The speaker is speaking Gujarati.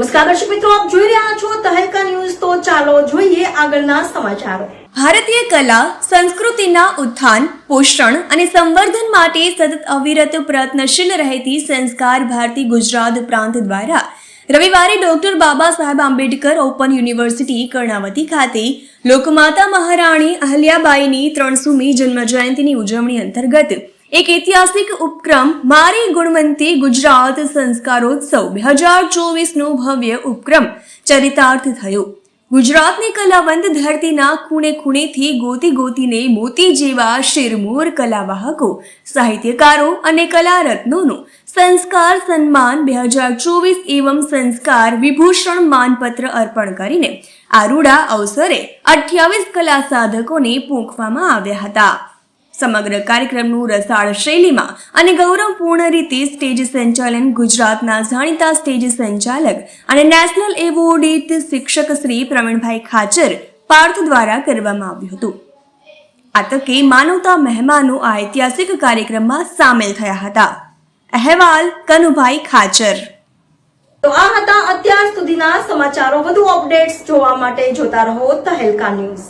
નમસ્કાર દર્શક મિત્રો, આપ જોઈ રહ્યા છો તહેલકા ન્યૂઝ. તો ચાલો જોઈએ આગળના સમાચારો. ભારતીય કલા, સંસ્કૃતિના ઉત્થાન, પોષણ અને સંવર્ધન માટે સતત અવિરત પ્રયત્નશીલ રહેતી સંસ્કાર ભારતી ગુજરાત પ્રાંત દ્વારા રવિવારે doctor Baba Saheb Ambedkar open university Karnavati ખાતે લોકમાતા મહારાણી અહલ્યાબાઈની ત્રણસોમી જન્મજયંતિની ઉજવણી અંતર્ગત એક ઐતિહાસિક ઉપક્રમ મારી ગુણવંતી ગુજરાત સંસ્કારોત્સવ બે હજાર ચોવીસનો ભવ્ય ઉપક્રમ ચરિતાર્થ થયો. ગુજરાતની કલાવંત ધરતીના ખૂણે ખૂણેથી ગોતી ગોતીને મોતી જેવા શિરમોર કલાવાહકો, સાહિત્યકારો અને કલારત્નોનું સંસ્કાર સન્માન બે હજાર ચોવીસ એવમ સંસ્કાર વિભૂષણ માનપત્ર અર્પણ કરીને આરૂડા અવસરે અઠ્યાવીસ કલા સાધકોને પૂંખવામાં આવ્યા હતા. સમગ્ર કાર્યક્રમનું રસાળ શૈલીમાં અને ગૌરવપૂર્ણ રીતે સ્ટેજ સંચાલન ગુજરાતના જાણીતા સ્ટેજ સંચાલક અને નેશનલ એવોર્ડિત શિક્ષક શ્રી પ્રવીણભાઈ ખાચર પાર્થ દ્વારા કરવામાં આવ્યું હતું. આ તકે માનવતા મહેમાનો આ ઐતિહાસિક કાર્યક્રમમાં સામેલ થયા હતા. અહેવાલ, કનુભાઈ ખાચર. તો આ હતા અત્યાર સુધીના સમાચારો. વધુ અપડેટ્સ જોવા માટે જોતા રહો તહેલકા ન્યૂઝ.